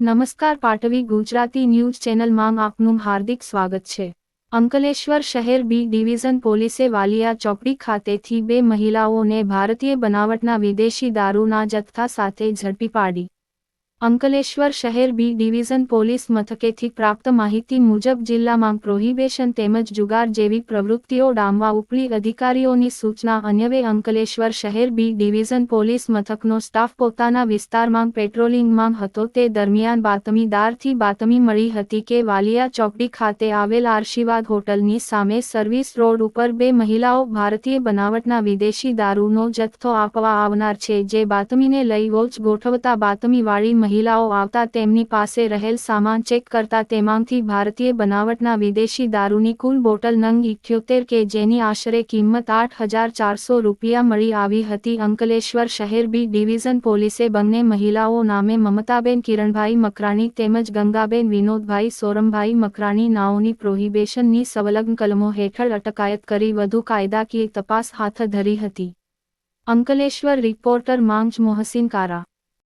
નમસ્કાર પાટવી ગુજરાતી ન્યૂઝ ચેનલમાં આપનું હાર્દિક સ્વાગત છે. અંકલેશ્વર શહેર બી ડિવિઝન પોલીસે વાલિયા ચોકડી ખાતેથી બે મહિલાઓને ભારતીય બનાવટના વિદેશી દારૂના જથ્થા સાથે ઝડપી પાડી. અંકલેશ્વર શહેર બી ડિવિઝન પોલીસ મથકેથી પ્રાપ્ત માહિતી મુજબ જિલ્લામાં પ્રોહિબેશન તેમજ જુગાર જેવી પ્રવૃત્તિઓ ડામવા ઉપરી અધિકારીઓની સૂચના અન્યવે અંકલેશ્વર શહેર બી ડિવિઝન પોલીસ મથકનો સ્ટાફ પોતાના વિસ્તારમાં પેટ્રોલિંગમાં હતો. તે દરમિયાન બાતમીદારથી બાતમી મળી હતી કે વાલિયા ચોકડી ખાતે આવેલ આશીર્વાદ હોટલની સામે સર્વિસ રોડ ઉપર બે મહિલાઓ ભારતીય બનાવટના વિદેશી દારૂનો જથ્થો આપવા આવનાર છે, જે બાતમીને લઈ વોચ ગોઠવતા બાતમીવાળી મહિલાઓ આવતા તેમની પાસે રહેલ સામાન ચેક કરતા તેમાંથી ભારતીય બનાવટના વિદેશી દારૂની કુલ બોટલ નંગ ઇઠ્યોતેર કે જેની આશરે કિંમત આઠ હજાર ચારસો રૂપિયા મળી આવી હતી. અંકલેશ્વર શહેર બી ડિવિઝન પોલીસે બંને મહિલાઓ નામે મમતાબેન કિરણભાઈ મકરાણી તેમજ ગંગાબેન વિનોદભાઈ સોરમભાઈ મકરાણી નાઓની પ્રોહિબેશનની સંલગ્ન કલમો હેઠળ અટકાયત કરી વધુ કાયદાકીય તપાસ હાથ ધરી હતી. અંકલેશ્વર રિપોર્ટર માંગ મોહસિન કારા